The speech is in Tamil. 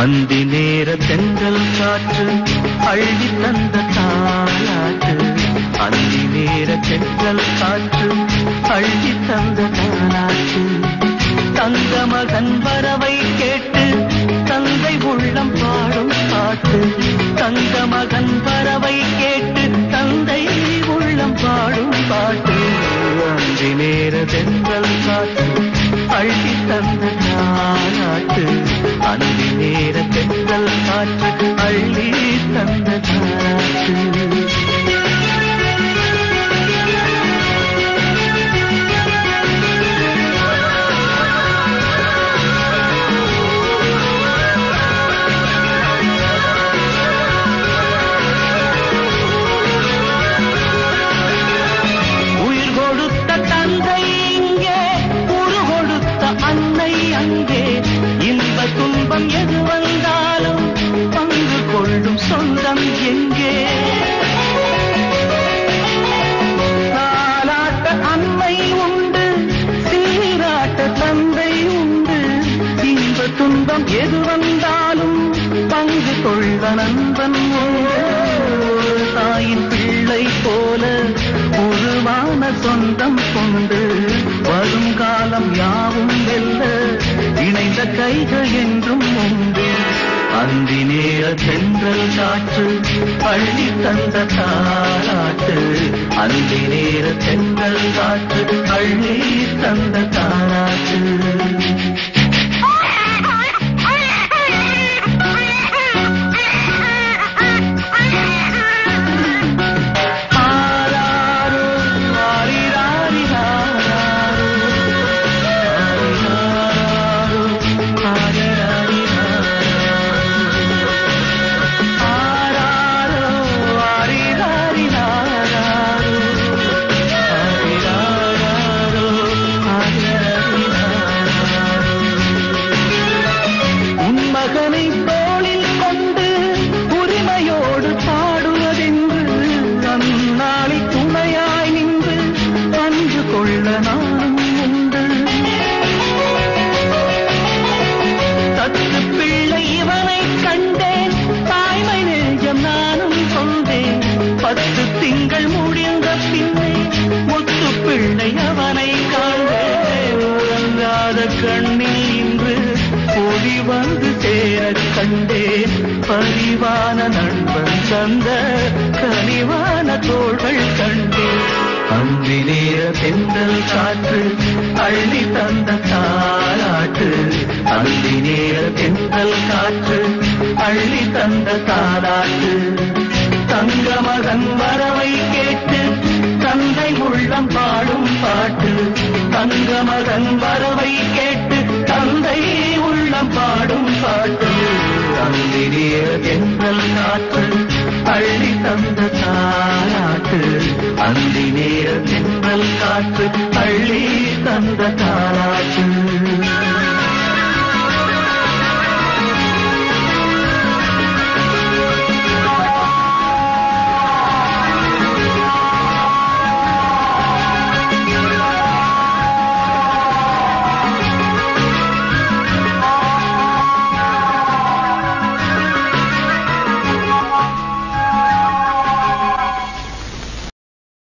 அந்தி நேர செங்கல் காற்று அள்ளி தந்த தாலாட்டு. அந்தி நேர செங்கல் காற்று அள்ளி தந்த தாலாட்டு. தந்த மகன் வரவை கேட்டு தந்தை உள்ளம் பாடும் பாட்டு. தந்த மகன் வரவை கேட்டு தந்தை உள்ளம் பாடும் பாட்டு. அந்தி நேர செங்கல் காற்று அள்ளி தந்த எது வந்தாலும் பங்கு கொள்ளும் சொந்தம் எங்கே? தாலாட்ட அன்மை உண்டு சீராட்ட தந்தை உண்டு. இன்ப துன்பம் எது வந்தாலும் பங்கு கொள்ள நண்பன் உண்டு. தாயின் பிள்ளை போல உருவான சொந்தம் கொண்டு கைக என்றும் உண்டு அந்தி நேர சென்றல் காற்று பள்ளி தந்த தாராட்டு அந்தி நேர சென்றல் காற்று பள்ளி தந்த தாராட்டு மகனை தோளில் கொண்டு உரிமையோடு பாடுவதென்று அந்நாளை துணையாய் நின்று அன்று கொள்ள நானும் உண்டு. தத்து பிள்ளை இவனை கண்டேன் தாய்மை நெஞ்சம் நானும் கொண்டேன் பத்து திங்கள் முடிந்த பின்னே முத்து பிள்ளை அவனை காண்பேன். உறங்காத கண்ணில் இன்று வந்து சேரக் கண்டேன் பரிவான நண்பன் சந்த கனிவான தோள்கள் கண்டேன் அந்தி நேர தென்றல் காற்று அள்ளி தந்த தாளாட்டு. அந்தி நேர தென்றல் காற்று அள்ளி தந்த தாளாட்டு. தங்க மகன் வரவை கேட்டு தந்தை உள்ளம் பாடும் பாட்டு. தங்க மகன் வரவை தென்றல்